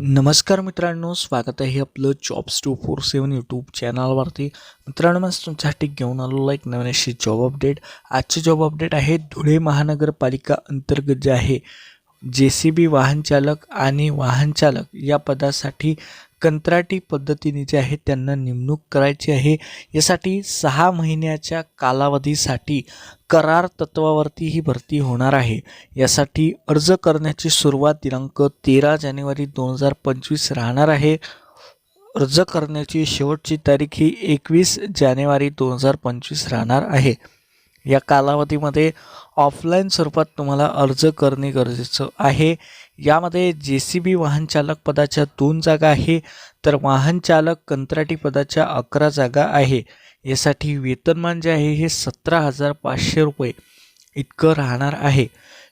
नमस्कार मित्रांनो स्वागत आहे आपलं jobs two four seven YouTube चॅनलवरती मित्रांनो मी तुमच्यासाठी घेऊन आलेलो एक नवीन अशी जॉब अपडेट आजची जॉब अपडेट आहे धुळे महानगरपालिका अंतर्गत जे आहे जे सी बी वाहनचालक आणि वाहनचालक या पदासाठी कंत्राटी पद्धतीने जे आहे त्यांना नेमणूक करायची आहे. यासाठी सहा महिन्याच्या कालावधीसाठी करार तत्वावरती ही भरती होणार आहे. यासाठी अर्ज करण्याची सुरुवात दिनांक तेरा जानेवारी दोन हजार पंचवीस राहणार आहे. अर्ज करण्याची शेवटची तारीख ही एकवीस जानेवारी दोन हजार पंचवीस राहणार आहे. या कालावधीमध्ये ऑफलाईन स्वरूपात तुम्हाला अर्ज करणे गरजेचं आहे. यामध्ये जे सी बी वाहनचालक पदाच्या दोन जागा आहे तर वाहनचालक कंत्राटी पदाच्या अकरा जागा आहे. यासाठी वेतनमान जे आहे हे सतरा हजार पाचशे रुपये इतकं राहणार आहे.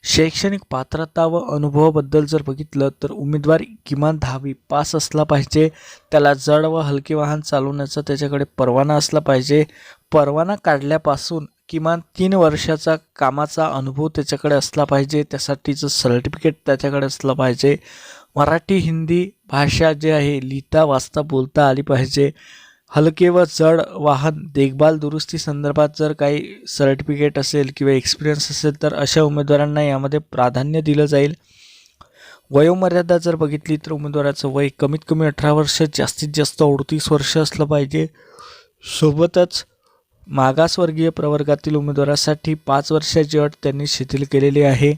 शैक्षणिक पात्रता व अनुभवाबद्दल जर बघितलं तर उमेदवार किमान दहावी पास असला पाहिजे. त्याला जड व हलके वाहन चालवण्याचा त्याच्याकडे परवाना असला पाहिजे. परवाना काढल्यापासून किमान तीन वर्षाचा कामाचा अनुभव त्याच्याकडे असला पाहिजे. त्यासाठीचं सर्टिफिकेट त्याच्याकडे असलं पाहिजे. मराठी हिंदी भाषा जे आहे लिहिता वाचता बोलता आली पाहिजे. हलके व जड वाहन देखभाल दुरुस्ती संदर्भात जर काही सर्टिफिकेट असेल किंवा एक्सपिरियन्स असेल तर अशा उमेदवारांना यामध्ये प्राधान्य दिलं जाईल. वयोमर्यादा जर बघितली तर उमेदवाराचं वय कमीत कमी अठरा वर्ष जास्तीत जास्त अडतीस वर्ष असलं पाहिजे. सोबतच मागासवर्गीय प्रवर्गातील उमेदवारासाठी पाच वर्षाची अट त्यांनी शिथिल केलेली आहे.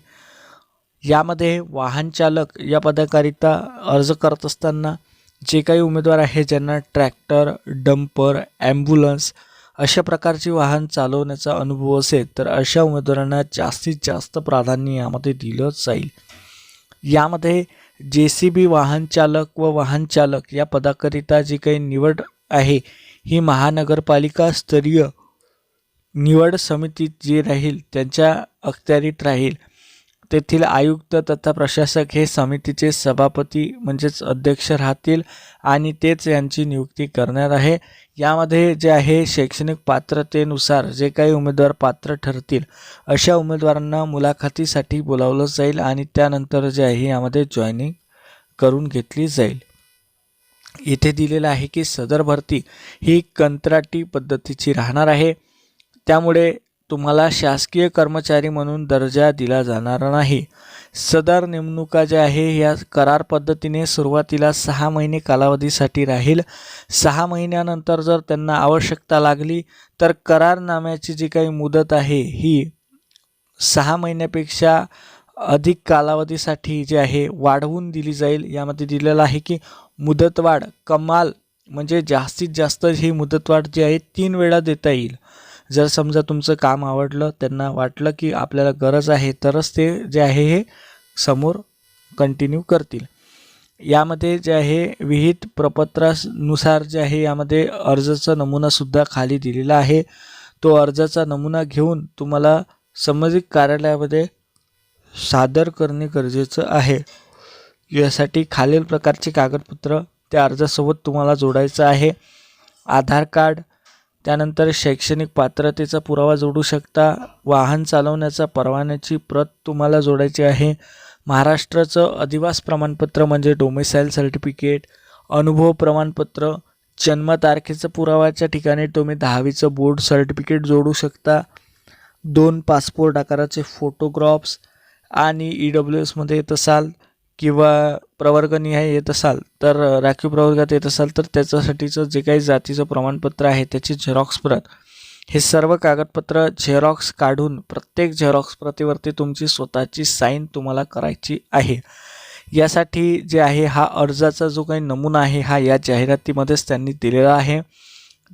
यामध्ये वाहन चालक या पदाकरिता अर्ज करत असताना जे काही उमेदवार आहे ज्यांना ट्रॅक्टर डंपर ॲम्ब्युलन्स अशा प्रकारची वाहन चालवण्याचा अनुभव असेल तर अशा उमेदवारांना जास्तीत जास्त प्राधान्य यामध्ये दिलं जाईल. यामध्ये जे सी बी वाहन चालक व वाहन चालक या पदाकरिता जी काही निवड आहे ही महानगरपालिका स्तरीय निवड समितीत जी राहील त्यांच्या अखत्यारीत राहील. तेथील आयुक्त तथा प्रशासक हे समितीचे सभापती म्हणजेच अध्यक्ष राहतील आणि तेच यांची नियुक्ती करणार आहे. यामध्ये जे आहे शैक्षणिक पात्रतेनुसार जे काही उमेदवार पात्र ठरतील अशा उमेदवारांना मुलाखतीसाठी बोलावलं जाईल आणि त्यानंतर जे आहे यामध्ये जॉईनिंग करून घेतली जाईल. इथे दिलेलं आहे की सदर भरती ही कंत्राटी पद्धतीची राहणार आहे. त्यामुळे तुम्हाला शासकीय कर्मचारी म्हणून दर्जा दिला जाणार नाही. सदर नेमणुका ज्या आहे या करार पद्धतीने सुरुवातीला सहा महिने कालावधीसाठी राहील. सहा महिन्यानंतर जर त्यांना आवश्यकता लागली तर करारनाम्याची जी काही मुदत आहे ही सहा महिन्यापेक्षा अधिक कालावधीसाठी जे आहे वाढवून दिली जाईल. यामध्ये दिलेलं आहे की मुदतवाढ कमाल म्हणजे जास्तीत जास्त ही मुदतवाढ जी आहे तीन वेळा देता येईल. जर समजा तुमचं काम आवडलं त्यांना वाटलं की आपल्याला गरज आहे तरच ते जे आहे हे समोर कंटिन्यू करतील. यामध्ये जे आहे विहित प्रपत्रानुसार जे आहे यामध्ये अर्जाचा नमुनासुद्धा खाली दिलेला आहे. तो अर्जाचा नमुना घेऊन तुम्हाला संबंधित कार्यालयामध्ये सादर करणे गरजेचं आहे. यासाठी खालील प्रकारचे कागदपत्र त्या अर्जासोबत तुम्हाला जोडायचं आहे. आधार कार्ड त्यानंतर शैक्षणिक पात्रतेचा पुरावा जोडू शकता. वाहन चालवण्याचा परवान्याची प्रत तुम्हाला जोडायची आहे. महाराष्ट्राचं अधिवास प्रमाणपत्र म्हणजे डोमिसाईल सर्टिफिकेट अनुभव प्रमाणपत्र जन्मतारखेचं पुरावाच्या ठिकाणी तुम्ही दहावीचं बोर्ड सर्टिफिकेट जोडू शकता. दोन पासपोर्ट आकाराचे फोटोग्राफ्स आणि ई डब्ल्यू एसमध्ये येत असाल किंवा प्रवर्गनिहाय येत असाल तर राखीव प्रवर्गात येत असाल तर त्याच्यासाठीचं जे काही जातीचं प्रमाणपत्र आहे त्याची झेरॉक्स प्रत. हे सर्व कागदपत्र झेरॉक्स काढून प्रत्येक झेरॉक्स प्रतीवरती तुमची स्वतःची साईन तुम्हाला करायची आहे. यासाठी जे आहे हा अर्जाचा जो काही नमुना आहे हा या जाहिरातीमध्येच त्यांनी दिलेला आहे.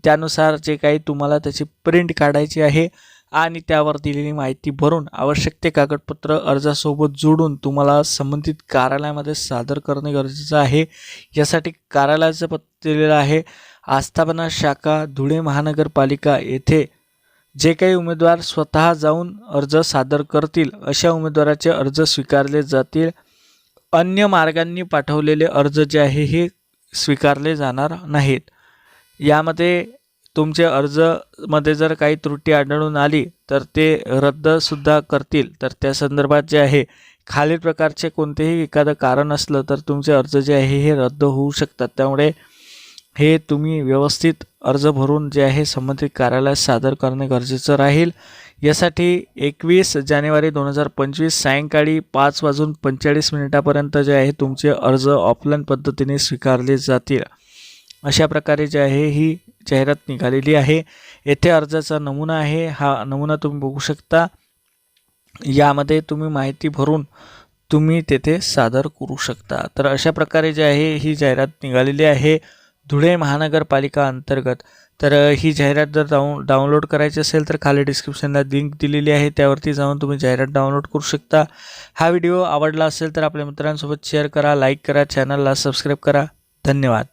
त्यानुसार जे काही तुम्हाला त्याची प्रिंट काढायची आहे आणि त्यावर दिलेली माहिती भरून आवश्यक ते कागदपत्र अर्जासोबत जोडून तुम्हाला संबंधित कार्यालयामध्ये सादर करणे गरजेचं आहे. यासाठी कार्यालयाचं पत्र दिलेलं आहे. आस्थापना शाखा धुळे महानगरपालिका येथे जे काही उमेदवार स्वतः जाऊन अर्ज सादर करतील अशा उमेदवाराचे अर्ज स्वीकारले जातील. अन्य मार्गांनी पाठवलेले अर्ज जे आहे हे स्वीकारले जाणार नाहीत. यामध्ये तुमचे अर्जमध्ये जर काही त्रुटी आढळून आली तर ते रद्दसुद्धा करतील. तर त्या संदर्भात जे आहे खालील प्रकारचे कोणतेही एखादं कारण असलं तर तुमचे अर्ज जे आहे हे रद्द होऊ शकतात. त्यामुळे हे तुम्ही व्यवस्थित अर्ज भरून जे आहे संबंधित कार्यालयात सादर करणे गरजेचं राहील. यासाठी एकवीस जानेवारी दोन हजार पंचवीस सायंकाळी पाच वाजून पंचेचाळीस मिनिटापर्यंत जे आहे तुमचे अर्ज ऑफलाईन पद्धतीने स्वीकारले जातील. अशा प्रकारे जे आहे ही जाहिरात निघालेली आहे. येथे अर्जाचा नमुना आहे. हा नमुना तुम्ही बघू शकता. यामध्ये तुम्ही माहिती भरून तुम्ही तेथे सादर करू शकता. तर अशा प्रकारे जे आहे ही जाहिरात निघालेली आहे धुळे महानगरपालिका अंतर्गत. तर ही जाहिरात जर डाऊ डाउनलोड करायची असेल तर खाली डिस्क्रिप्शनला लिंक दिलेली आहे. त्यावरती जाऊन तुम्ही जाहिरात डाउनलोड करू शकता. हा व्हिडिओ आवडला असेल तर आपल्या मित्रांसोबत शेअर करा लाईक करा चॅनलला सबस्क्राईब करा. धन्यवाद.